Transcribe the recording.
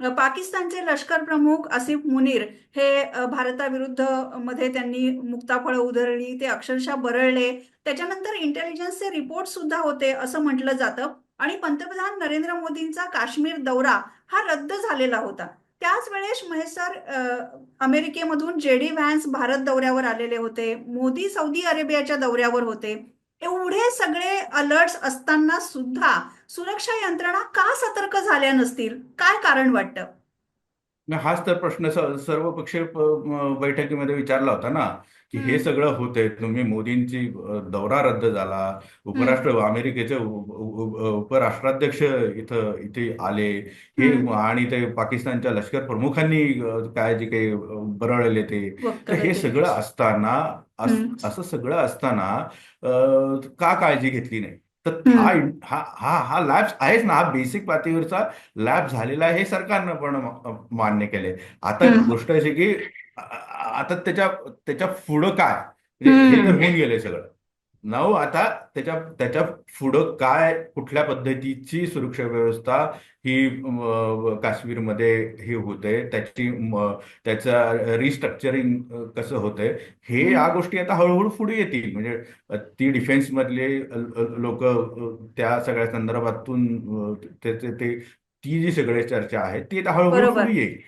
पाकिस्तानचे लष्कर प्रमुख आसिफ मुनीर हे भारताविरुद्धमध्ये त्यांनी मुक्ताफळ उधळली ते अक्षरशः बरळले. त्याच्यानंतर इंटेलिजन्सचे रिपोर्ट सुद्धा होते असं म्हटलं जातं. आणि पंतप्रधान नरेंद्र मोदींचा काश्मीर दौरा हा रद्द झालेला होता. त्याच वेळेस महेश सर अमेरिकेमधून जे डी व्हॅन्स भारत दौऱ्यावर आलेले होते. मोदी सौदी अरेबियाच्या दौऱ्यावर होते. एवढे सगळे अलर्ट्स असताना सुद्धा सुरक्षा यंत्रणा का सतर्क झाल्या नसतील? काय कारण वाटतं? हाच तर प्रश्न सर्व सर्वपक्षीय बैठकीमध्ये विचारला होता ना. की हे. सगळं होतंय तुम्ही मोदींची दौरा रद्द झाला उपराष्ट्र अमेरिकेचे उपराष्ट्राध्यक्ष इथं इथे आले हे. आणि ते पाकिस्तानच्या लष्कर प्रमुखांनी काय जे काही बरळले ते तर हे. सगळं असताना अस- सगळं असताना का काळजी घेतली नाही तर. हा हा हा लॅब्स आहेच ना हा बेसिक पातळीवरचा लॅब झालेला आहे हे सरकारनं पण मान्य केले आता. गोष्ट अशी की आता त्याच्या त्याच्या पुढं काय? म्हणजे हे तर हम्म. होऊन गेले सगळं. नऊ आता त्याच्या त्याच्या पुढं काय कुठल्या पद्धतीची सुरक्षा व्यवस्था ही काश्मीरमध्ये हे होते त्याची त्याचं रिस्ट्रक्चरिंग कसं होतंय? हे या गोष्टी आता हळूहळू पुढे येतील. म्हणजे ती डिफेन्स मधले लोक त्या सगळ्या संदर्भातून ते ती जी सगळी चर्चा आहे ती आता हळूहळू. पुढे येईल.